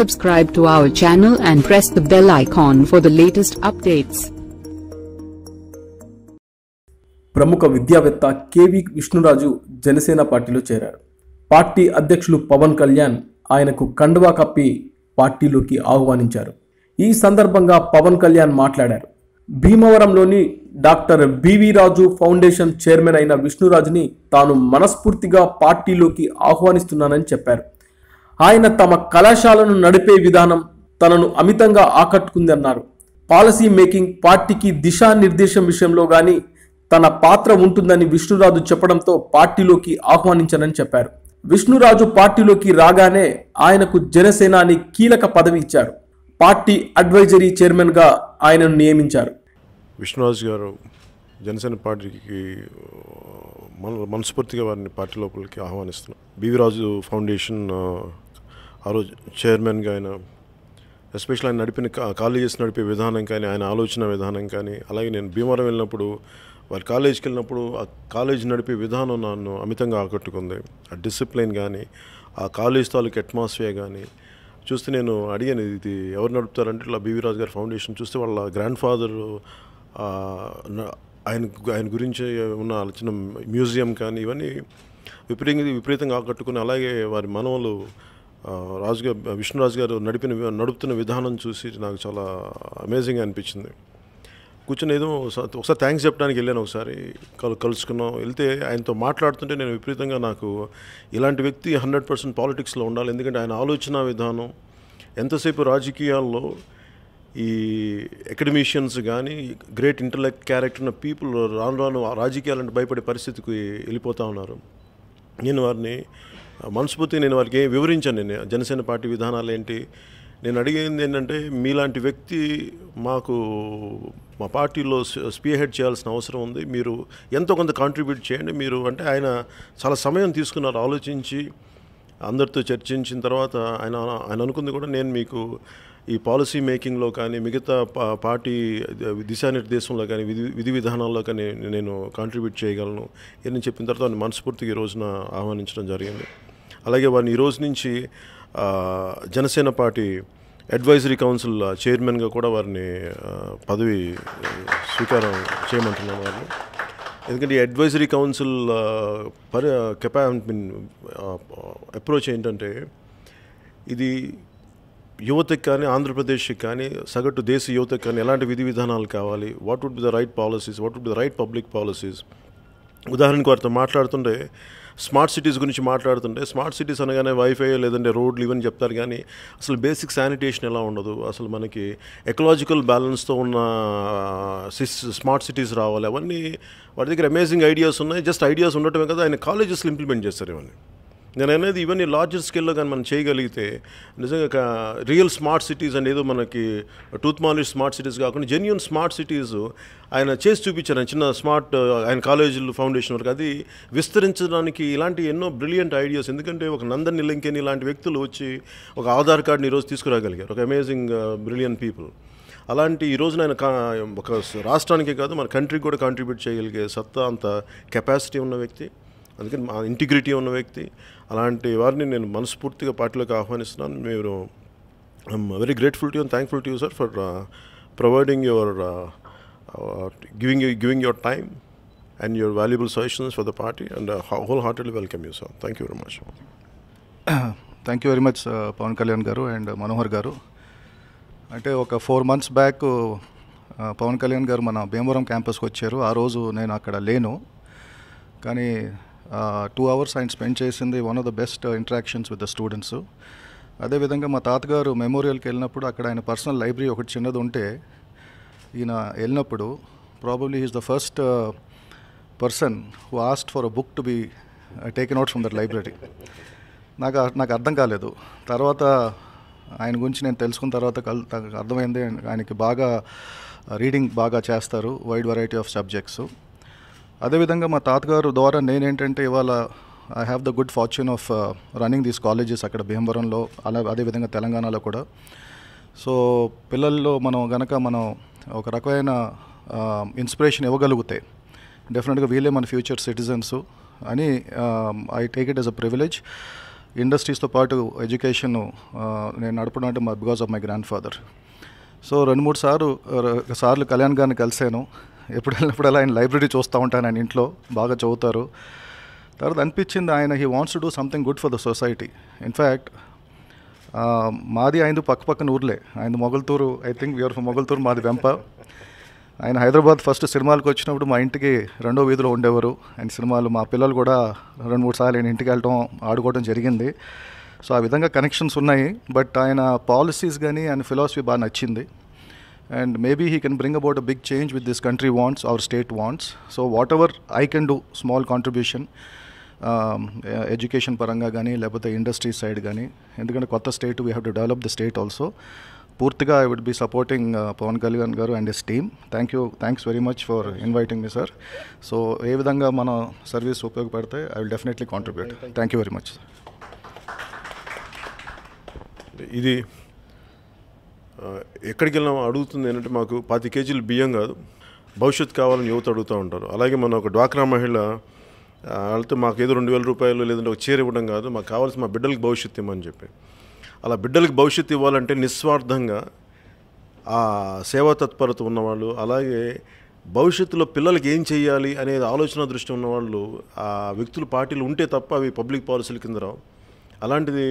subscribe to our channel and press the bell icon for the latest updates. ప్రముఖ విద్యావేత్త KV Vishnu Raju Janasena పార్టీలో చేరారు. Party అధ్యక్షులు పవన్ కళ్యాణ్ ఆయనకు కండువా కప్పి పార్టీలోకి ఆహ్వానించారు. ఈ సందర్భంగా పవన్ కళ్యాణ్ మాట్లాడారు. భీమవరంలోని doctor BV Raju foundation chairman అయిన విష్ణురాజుని తాను మనస్ఫూర్తిగా పార్టీలోకి ఆహ్వానిస్తున్నానని చెప్పారు. ఆయన తమ కళాశాలను నడిపే విధానం తనను అమితంగా ఆకట్టుకుందన్నారు. పాలసీ మేకింగ్ పార్టీకి దిశానిర్దేశం విషయంలో కానీ తన పాత్ర ఉంటుందని విష్ణురాజు చెప్పడంతో పార్టీలోకి ఆహ్వానించనని చెప్పారు. విష్ణురాజు పార్టీలోకి రాగానే ఆయనకు జనసేనాని కీలక పదవి ఇచ్చారు. పార్టీ అడ్వైజరీ చైర్మన్గా ఆయనను నియమించారు. విష్ణురాజు గారు జనసేన పార్టీకి మన మనస్ఫూర్తిగా వారిని పార్టీ లోపలికి ఆహ్వానిస్తున్నాం బివిరాజు ఫౌండేషన్ ఆ, రోజు చైర్మన్గా ఆయన ఎస్పెషల్ ఆయన నడిపిన కాలేజెస్ నడిపే విధానం కానీ ఆయన ఆలోచన విధానం కానీ అలాగే నేను భీమవరం వెళ్ళినప్పుడు వారి కాలేజీకి వెళ్ళినప్పుడు ఆ కాలేజ్ నడిపే విధానం నన్ను అమితంగా ఆకట్టుకుంది. ఆ డిసిప్లిన్ కానీ ఆ కాలేజ్ తాలూకు అట్మాస్ఫియర్ కానీ చూస్తే నేను అడిగాను ఇది ఎవరు నడుపుతారంటే ఇట్లా బీవీ రాజు గారి ఫౌండేషన్ చూస్తే వాళ్ళ గ్రాండ్ ఫాదర్ ఆయన ఆయన గురించి ఉన్న చిన్న మ్యూజియం కానీ ఇవన్నీ విపరీతంగా విపరీతంగా ఆకట్టుకుని అలాగే వారి మనవలు ఆ, రాజు విష్ణురాజు గారు నడిపిన వి- నడుపుతున్న విధానం చూసి నాకు చాలా అమేజింగ్ అనిపించింది. కూర్చొని ఏదో ఒకసారి థ్యాంక్స్ చెప్పడానికి వెళ్ళాను ఒకసారి. కలు కలుసుకున్నాం. వెళ్తే ఆయనతో మాట్లాడుతుంటే నేను విపరీతంగా నాకు ఇలాంటి వ్యక్తి హండ్రెడ్ పర్సెంట్ పాలిటిక్స్లో ఉండాలి. ఎందుకంటే ఆయన ఆలోచన విధానం ఎంతసేపు రాజకీయాల్లో ఈ అకాడమిషియన్స్ కానీ గ్రేట్ ఇంటలెక్ట్ క్యారెక్టర్ ఉన్న పీపుల్ రాను రాను ఆ రాజకీయాలంటే భయపడే పరిస్థితికి వెళ్ళిపోతూ ఉన్నారు. నేను వారిని మనస్ఫూర్తిగా నేను వారికి ఏం వివరించాను నేను. జనసేన పార్టీ విధానాలు ఏంటి? నేను అడిగింది ఏంటంటే మీలాంటి వ్యక్తి మాకు మా పార్టీలో స్పీహెడ్ చేయాల్సిన అవసరం ఉంది. మీరు ఎంతో కొంత కాంట్రిబ్యూట్ చేయండి. మీరు అంటే ఆయన చాలా సమయం తీసుకున్నారు ఆలోచించి అందరితో చర్చించిన తర్వాత ఆయన ఆయన అనుకుంది కూడా నేను మీకు ఈ పాలసీ మేకింగ్లో కానీ మిగతా పార్టీ దిశానిర్దేశంలో కానీ విధి విధి విధానాల్లో కానీ నేను కాంట్రిబ్యూట్ చేయగలను. అని చెప్పిన తర్వాత మనస్ఫూర్తిగా ఈ రోజున ఆహ్వానించడం జరిగింది. అలాగే వారిని ఈరోజు నుంచి జనసేన పార్టీ అడ్వైజరీ కౌన్సిల్ చైర్మన్గా కూడా వారిని పదవి స్వీకారం చేయమంటున్నాను వారిని. ఎందుకంటే ఈ అడ్వైజరీ కౌన్సిల్ పరి కెపా మీన్ అప్రోచ్ ఏంటంటే ఇది యువతకి కానీ ఆంధ్రప్రదేశ్కి కానీ సగటు దేశ యువతకి కానీ ఎలాంటి విధి విధానాలు కావాలి what would be the right policies what would be the right public policies ఉదాహరణకు వారితో మాట్లాడుతుంటే స్మార్ట్ సిటీస్ గురించి మాట్లాడుతుంటే స్మార్ట్ సిటీస్ అనగానే వైఫై లేదంటే రోడ్లు ఇవన్నీ చెప్తారు కానీ అసలు బేసిక్ శానిటేషన్ ఎలా ఉండదు? అసలు మనకి ఎకలాజికల్ బ్యాలెన్స్తో ఉన్న సిస్ స్మార్ట్ సిటీస్ రావాలి. అవన్నీ వాటి దగ్గర అమేజింగ్ ఐడియాస్ ఉన్నాయి. జస్ట్ ఐడియాస్ ఉండటమే కదా ఆయన కాలేజెస్లో ఇంప్లిమెంట్ చేస్తారు ఇవన్నీ. నేను అనేది ఇవన్నీ లార్జర్ స్కేల్లో కానీ మనం చేయగలిగితే నిజంగా రియల్ స్మార్ట్ సిటీస్ అనేది ఏదో మనకి టూత్ మాలిష్ స్మార్ట్ సిటీస్ కాకుండా జెన్యున్ స్మార్ట్ సిటీస్ ఆయన చేసి చూపించారు. ఆయన చిన్న స్మార్ట్ ఆయన కాలేజీలు ఫౌండేషన్ వరకు. అది విస్తరించడానికి ఇలాంటి ఎన్నో బ్రిలియంట్ ఐడియాస్ ఎందుకంటే ఒక నందన్ నిలంకేని ఇలాంటి వ్యక్తులు వచ్చి ఒక ఆధార్ కార్డుని ఈరోజు తీసుకురాగలిగారు. ఒక అమేజింగ్ బ్రిలియంట్ పీపుల్ అలాంటి ఈ రోజున ఆయన కా- ఒక రాష్ట్రానికే కాదు మన కంట్రీకి కూడా కాంట్రిబ్యూట్ చేయగలిగే సత్తా అంత కెపాసిటీ ఉన్న వ్యక్తి. అందుకని మా ఇంటిగ్రిటీ ఉన్న వ్యక్తి. అలాంటి వారిని నేను మనస్ఫూర్తిగా పార్టీలోకి ఆహ్వానిస్తున్నాను. మీరు I'm very grateful to and thankful to you sir for providing your giving giving your time and your valuable suggestions for the party and wholeheartedly welcome you sir thank you very much thank you very much Pawan Kalyan garu and Manohar garu అంటే ఒక four months back Pawan Kalyan garu మన భీమవరం క్యాంపస్కి వచ్చారు. ఆ రోజు నేను అక్కడ లేను. కానీ టూ అవర్స్ ఆయన స్పెండ్ చేసింది one of the best interactions with the students అదేవిధంగా మా తాతగారు మెమోరియల్కి వెళ్ళినప్పుడు అక్కడ ఆయన పర్సనల్ లైబ్రరీ ఒకటి చిన్నది ఉంటే ఈయన వెళ్ళినప్పుడు probably is the first person who asked for a book to be taken out from that library నాకు నాకు అర్థం కాలేదు. తర్వాత ఆయన గురించి నేను తెలుసుకున్న తర్వాత కల్ అర్థమైంది. ఆయనకి బాగా uh, రీడింగ్ బాగా చేస్తారు వైడ్ వెరైటీ ఆఫ్ సబ్జెక్ట్స్ అదేవిధంగా మా తాతగారు ద్వారా నేనేంటంటే ఇవాళ I have the good fortune of running these colleges అక్కడ భీమవరంలో అలా అదేవిధంగా తెలంగాణలో కూడా. సో పిల్లల్లో మనం గనక మనం ఒక రకమైన um, ఇన్స్పిరేషన్ ఇవ్వగలిగితే డెఫినెట్గా వీళ్ళే మన ఫ్యూచర్ సిటిజన్స్ అని I take it as a privilege ఇండస్ట్రీస్తో పాటు ఎడ్యుకేషన్ uh, నేను నడపడం అంటే మా because of my grandfather so రెండు మూడు సార్లు uh, సార్లు కళ్యాణ్ గారిని కలిశాను. ఎప్పుడు వెళ్ళినప్పుడు ఆయన లైబ్రరీ చూస్తూ ఉంటాను ఆయన ఇంట్లో బాగా చదువుతారు. తర్వాత అనిపించింది ఆయన he wants to do something good for the society in fact మాది ఆయన పక్క పక్కన ఊర్లే. ఆయన Mogalthur I think we are Mogalthur మాది వెంప. ఆయన హైదరాబాద్ ఫస్ట్ సినిమాలకు వచ్చినప్పుడు మా ఇంటికి రెండో వీధిలో ఉండేవారు. ఆయన సినిమాలు మా పిల్లలు కూడా రెండు మూడు సార్లు ఆయన ఇంటికి వెళ్ళటం ఆడుకోవడం జరిగింది. సో ఆ విధంగా కనెక్షన్స్ ఉన్నాయి. బట్ ఆయన పాలసీస్ కానీ ఆయన ఫిలాసఫీ బాగా నచ్చింది. And maybe he can bring about a big change with this country wants our state wants so whatever I can do small contribution education పరంగా కానీ లేకపోతే ఇండస్ట్రీ సైడ్ కానీ ఎందుకంటే కొత్త state we have to develop the state also పూర్తిగా I would be supporting Pawan Kalyan garu and his team thank you thanks very much for inviting me sir so ఏ విధంగా మన service ఉపయోగపడితే I will definitely contribute thank you very much ఇది ఆ, ఎక్కడికి వెళ్ళినా అడుగుతుంది ఏంటంటే మాకు పాతి కేజీలు బియ్యం కాదు. భవిష్యత్తు కావాలని యువత అడుగుతూ ఉంటారు. అలాగే మన ఒక డ్వాక్రా మహిళ వాళ్ళతో మాకు ఏదో రెండు వేల రూపాయలు లేదంటే ఒక చీర ఇవ్వడం కాదు. మాకు కావాల్సిన మా బిడ్డలకు భవిష్యత్తు ఇవ్వమని చెప్పి. అలా బిడ్డలకు భవిష్యత్తు ఇవ్వాలంటే నిస్వార్థంగా ఆ సేవా తత్పరత ఉన్నవాళ్ళు అలాగే భవిష్యత్తులో పిల్లలకి ఏం చేయాలి అనేది ఆలోచన దృష్టి ఉన్నవాళ్ళు ఆ వ్యక్తులు పార్టీలు ఉంటే తప్ప అవి పబ్లిక్ పాలసీల కింద రావు. అలాంటిది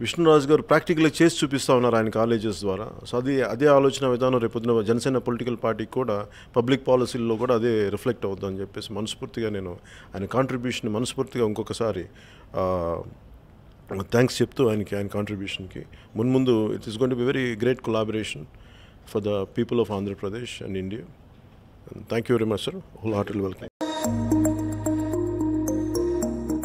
విష్ణురాజు గారు ప్రాక్టికల్గా చేసి చూపిస్తూ ఉన్నారు ఆయన కాలేజెస్ ద్వారా. సో అది అదే ఆలోచన విధానం రేపొద్దున జనసేన పొలిటికల్ పార్టీకి కూడా పబ్లిక్ పాలసీల్లో కూడా అదే రిఫ్లెక్ట్ అవుతుందని చెప్పేసి మనస్ఫూర్తిగా నేను ఆయన కాంట్రిబ్యూషన్ మనస్ఫూర్తిగా ఇంకొకసారి థ్యాంక్స్ చెప్తూ ఆయనకి ఆయన కాంట్రిబ్యూషన్కి మున్ముందు it is gonna be very great collaboration for the people of Andhra Pradesh and India thank you very much sir wholehearted welcome